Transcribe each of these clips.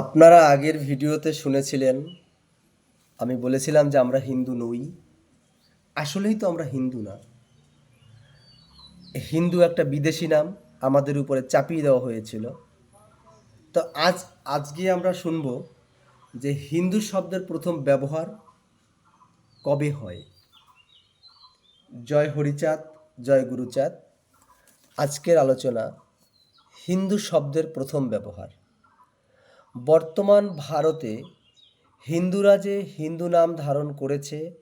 আপনারা আগের ভিডিওতে শুনেছিলেন, আমি বলেছিলাম যে আমরা হিন্দু নই। আসলেই তো আমরা হিন্দু না। হিন্দু একটা বিদেশি নাম, আমাদের উপরে চাপিয়ে দেওয়া হয়েছিল। তো আজ, আজকে আমরা শুনব যে হিন্দু শব্দের প্রথম ব্যবহার কবে হয়। জয় হরিচাঁদ, জয় গুরুচাঁদ। আজকের আলোচনা হিন্দু শব্দের প্রথম ব্যবহার। বর্তমান ভারতে হিন্দুরা যে হিন্দু নাম ধারণ করেছে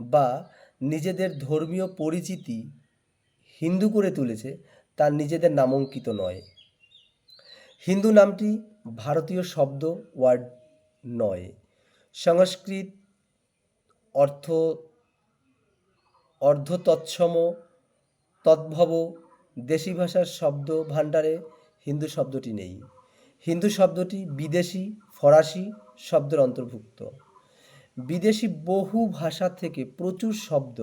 বা নিজেদের ধর্মীয় পরিচিতি হিন্দু করে তুলেছে তা নিজেদের নামাঙ্কিত নয়। হিন্দু নামটি ভারতীয় শব্দ ওয়ার্ড নয়। সংস্কৃত অর্থ অর্ধ তৎসম তদ্ভব, দেশি ভাষার শব্দ ভাণ্ডারে হিন্দু শব্দটি নেই। হিন্দু শব্দটি বিদেশি, ফরাসি শব্দের অন্তর্ভুক্ত। বিদেশি বহু ভাষা থেকে প্রচুর শব্দ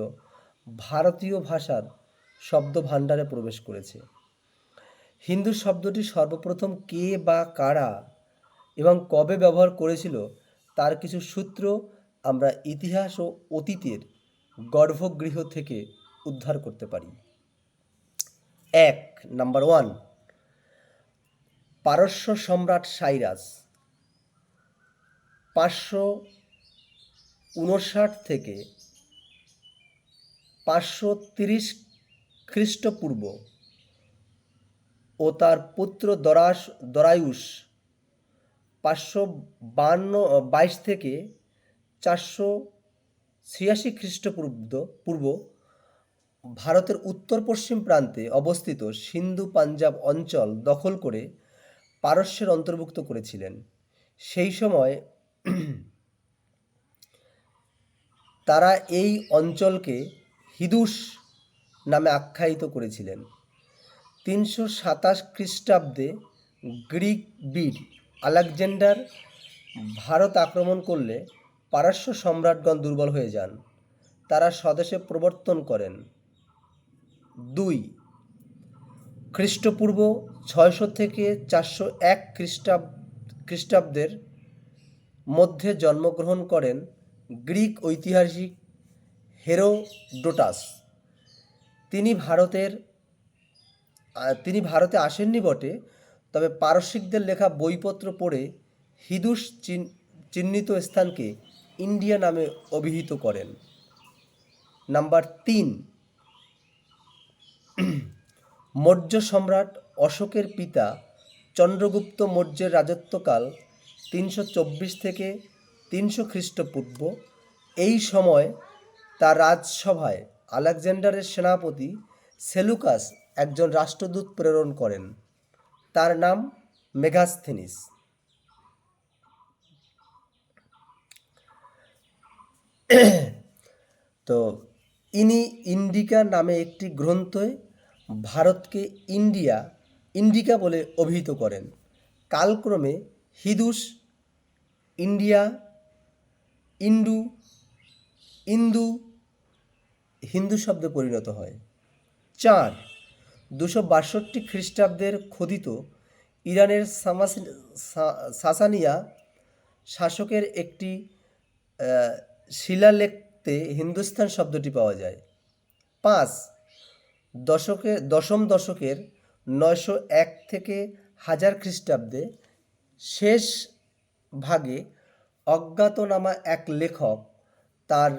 ভারতীয় ভাষার শব্দ ভাণ্ডারে প্রবেশ করেছে। হিন্দু শব্দটি সর্বপ্রথম কে বা কারা এবং কবে ব্যবহার করেছিল তার কিছু সূত্র আমরা ইতিহাস ও অতীতের গর্ভগৃহ থেকে উদ্ধার করতে পারি। এক নাম্বার ওয়ান পারস্য সম্রাট সাইরাস পাঁচশো উনষাট থেকে পাঁচশো তিরিশ খ্রিস্টপূর্ব ও তার পুত্র দরাস, দরায়ুষ পাঁচশো বান্ন, বাইশ থেকে চারশো ছিয়াশি খ্রিস্টপূর্ব, পূর্ব ভারতের উত্তর পশ্চিম প্রান্তে অবস্থিত সিন্ধু পাঞ্জাব অঞ্চল দখল করে পারস্যের অন্তর্ভুক্ত করেছিলেন। সেই সময় তারা এই অঞ্চলকে হিদুস নামে আখ্যায়িত করেছিলেন। তিনশো সাতাশ খ্রিস্টাব্দে গ্রিক বীর আলেকজান্ডার ভারত আক্রমণ করলে পারস্য সম্রাটগণ দুর্বল হয়ে যান। তারা স্বদেশে প্রবর্তন করেন। দুই খ্রিস্টপূর্ব ছয়শো থেকে চারশো এক খ্রিস্টাব, খ্রিস্টাব্দের মধ্যে জন্মগ্রহণ করেন গ্রিক ঐতিহাসিক হেরোডোটাস। তিনি ভারতের তিনি ভারতে আসেননি বটে, তবে পারসিকদের লেখা বইপত্র পড়ে হিদুস চিহ্নিত স্থানকে ইন্ডিয়া নামে অভিহিত করেন। নাম্বার তিন মৌর্য সম্রাট অশোকের পিতা চন্দ্রগুপ্ত মৌর্যের রাজত্বকাল তিনশো চব্বিশ থেকে তিনশো খ্রিস্টপূর্ব। এই সময় তার রাজসভায় আলেকজান্ডারের সেনাপতি সেলুকাস একজন রাষ্ট্রদূত প্রেরণ করেন। তার নাম মেগাস্থেনিস তো ইনি ইন্ডিকা নামে একটি গ্রন্থে ভারতকে ইন্ডিয়া, ইন্ডিকা বলে অভিহিত করেন। কালক্রমে হিদুস, ইন্ডিয়া ইন্ডু ইন্দু, হিন্দু শব্দে পরিণত হয়। চার, দুশো বাষট্টি খ্রিস্টাব্দের খোদিত ইরানের সাসানিয়া শাসকের একটি শিলালেখতে হিন্দুস্তান শব্দটি পাওয়া যায়। পাঁচ দশকে, দশম দশকের নয়শো এক থেকে হাজার খ্রিস্টাব্দে শেষ ভাগে অজ্ঞাতনামা এক লেখক তার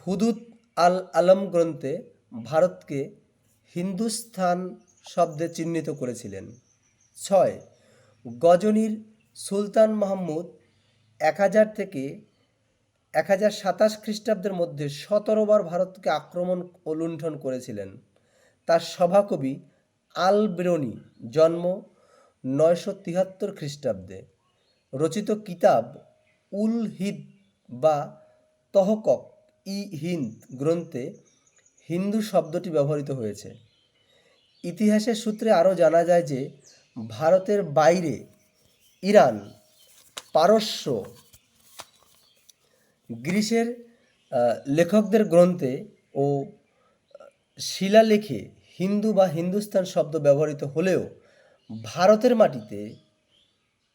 হুদুদ আল আলম গ্রন্থে ভারতকে হিন্দুস্থান শব্দে চিহ্নিত করেছিলেন। ছয়, গজনীর সুলতান মাহমুদ এক হাজার থেকে এক হাজার সাতাশ খ্রিস্টাব্দের মধ্যে সতেরো বার ভারতকে আক্রমণ ও লুণ্ঠন করেছিলেন। তার সভাকবি আল বেরনি জন্ম নয়শো তিহাত্তর খ্রিস্টাব্দে। রচিত কিতাব উল হিদ বা তহকক ই হিন্দ গ্রন্থে হিন্দু শব্দটি ব্যবহৃত হয়েছে। ইতিহাসের সূত্রে আরও জানা যায় যে, ভারতের বাইরে ইরান, পারস্য, গ্রীসের লেখকদের গ্রন্থে ও শিলালেখে হিন্দু বা হিন্দুস্তান শব্দ ব্যবহৃত হলেও ভারতের মাটিতে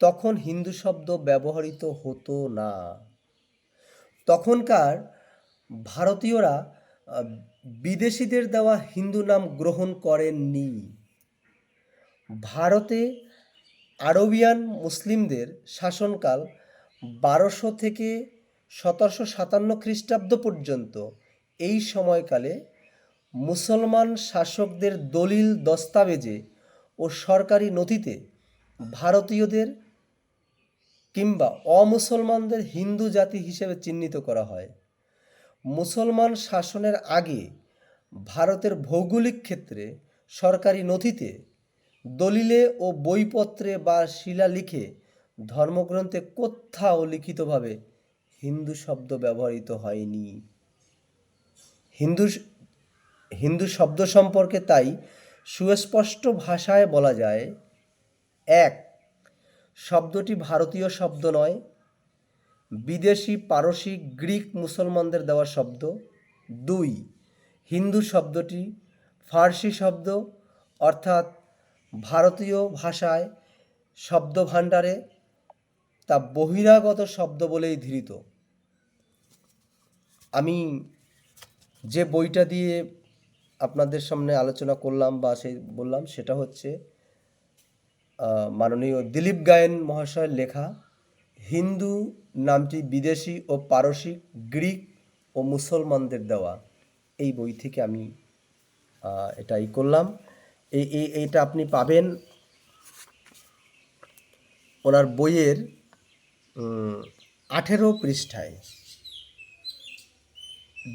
তখন হিন্দু শব্দ ব্যবহৃত হতো না। তখনকার ভারতীয়রা বিদেশিদের দেওয়া হিন্দু নাম গ্রহণ করেননি। ভারতে আরবিয়ান মুসলিমদের শাসনকাল বারোশো থেকে সতেরোশো সাতান্ন খ্রিস্টাব্দ পর্যন্ত এই সময়কালে মুসলমান শাসকদের দলিল দস্তাবেজে ও সরকারি নথিতে ভারতীয়দের কিংবা অমুসলমানদের হিন্দু জাতি হিসেবে চিহ্নিত করা হয়। মুসলমান শাসনের আগে ভারতের ভৌগোলিক ক্ষেত্রে সরকারি নথিতে দলিলে ও বইপত্রে বা শিলালিখে ধর্মগ্রন্থে কোথাও লিখিতভাবে হিন্দু শব্দ ব্যবহৃত হয়নি। হিন্দু হিন্দু শব্দ সম্পর্কে তাই সুস্পষ্ট ভাষায় বলা যায়, এক, শব্দটি ভারতীয় শব্দ নয়, বিদেশি, পারসি, গ্রিক, মুসলমানদের দেওয়া শব্দ, দুই, হিন্দু শব্দটি ফার্সি শব্দ, অর্থাৎ ভারতীয় ভাষায় শব্দ ভাণ্ডারে তা বহিরাগত শব্দ বলেই ধৃত। আমি যে বইটা দিয়ে আপনাদের সামনে আলোচনা করলাম বা সেই বললাম সেটা হচ্ছে মাননীয় দিলীপ গায়েন মহাশয়ের লেখা হিন্দু নামটি বিদেশি ও পারসিক গ্রিক ও মুসলমানদের দেওয়া। এই বই থেকে আমি আহ, এটা ই করলাম। এই এই এইটা আপনি পাবেন ওনার বইয়ের আঠেরো পৃষ্ঠায়।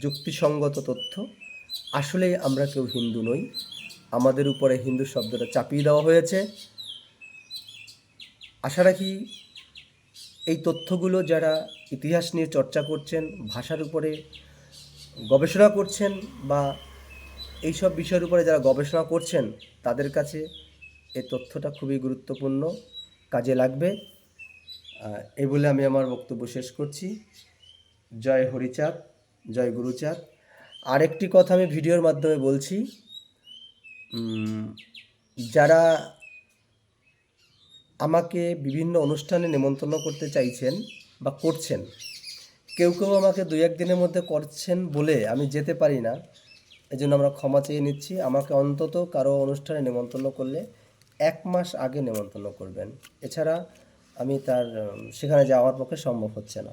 যুক্তিসঙ্গত তথ্য। আসলে আমরা কেউ হিন্দু নই। আমাদের উপরে হিন্দু শব্দটা চাপিয়ে দেওয়া হয়েছে। আশা রাখি এই তথ্যগুলো যারা ইতিহাস নিয়ে চর্চা করছেন, ভাষার উপরে গবেষণা করছেন বা এইসব বিষয়ের উপরে যারা গবেষণা করছেন, তাদের কাছে এই তথ্যটা খুবই গুরুত্বপূর্ণ, কাজে লাগবে। এই বলে আমি আমার বক্তব্য শেষ করছি। জয় হরিচাঁদ, জয় গুরুচাঁদ। আরেকটি কথা আমি ভিডিওর মাধ্যমে বলছি। যারা আমাকে বিভিন্ন অনুষ্ঠানে নেমন্তন্ন করতে চাইছেন বা করছেন কেউ কেউ আমাকে দু এক দিনের মধ্যে করছেন বলে আমি যেতে পারি না। এই জন্য আমরা ক্ষমা চেয়ে নিচ্ছি। আমাকে অন্তত কারও অনুষ্ঠানে নেমন্তন্ন করলে এক মাস আগে নেমন্তন্ন করবেন। এছাড়া আমি তার সেখানে যাওয়ার পক্ষে সম্ভব হচ্ছে না।